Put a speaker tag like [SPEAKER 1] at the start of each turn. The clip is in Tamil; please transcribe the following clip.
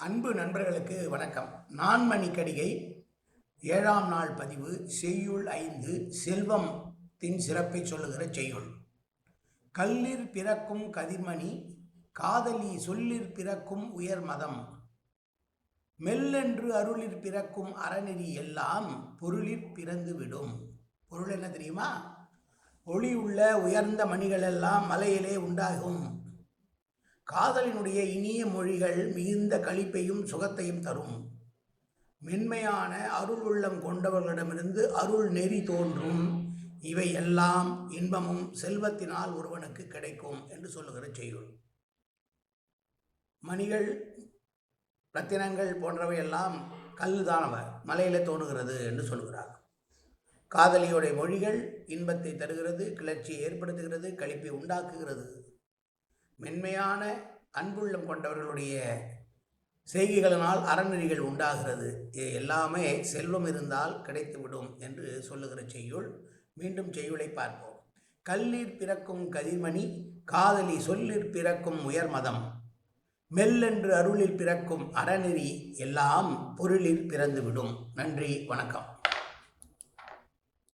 [SPEAKER 1] அன்பு நண்பர்களுக்கு வணக்கம். நான் மணிக்கடிகை ஏழாம் நாள் பதிவு செய்யுள் ஐந்து செல்வம் தின் சிறப்பை சொல்லுகிற செய்யுள். கல்லிற் பிறக்கும் கதிர்மணி காதலி சொல்லிற் பிறக்கும் உயர் மதம். மெல்லென்று அருளிற் பிறக்கும் அறநெறி எல்லாம் பொருளிற் பிறந்துவிடும். பொருள் என்ன தெரியுமா? ஒளி உள்ள உயர்ந்த மணிகள் எல்லாம் மலையிலே உண்டாகும். காதலினுடைய இனிய மொழிகள் மிகுந்த களிப்பையும் சுகத்தையும் தரும். மென்மையான அருள் உள்ளம் கொண்டவர்களிடமிருந்து அருள் நெறி தோன்றும். இவை எல்லாம் இன்பமும் செல்வத்தினால் ஒருவனுக்கு கிடைக்கும் என்று சொல்லுகிற செய்யுள். மணிகள் ரத்தினங்கள் போன்றவை எல்லாம் கல்லுதானவ மலையில் தோணுகிறது என்று சொல்கிறார். காதலியோடைய மொழிகள் இன்பத்தை தருகிறது கிளர்ச்சியை ஏற்படுத்துகிறது கழிப்பை உண்டாக்குகிறது. மென்மையான அன்புள்ளம் கொண்டவர்களுடைய செய்கைகளினால் அறநெறிகள் உண்டாகிறது. இது எல்லாமே செல்வம் இருந்தால் கிடைத்துவிடும் என்று சொல்லுகிற செய்யுள். மீண்டும் செய்யுளை பார்ப்போம். கல்லிற் பிறக்கும் கதிர்மணி காதலி சொல்லிற் பிறக்கும் உயர்மதம். மெல்லென்று அருளில் பிறக்கும் அறநெறி எல்லாம் பொருளில் பிறந்துவிடும். நன்றி வணக்கம்.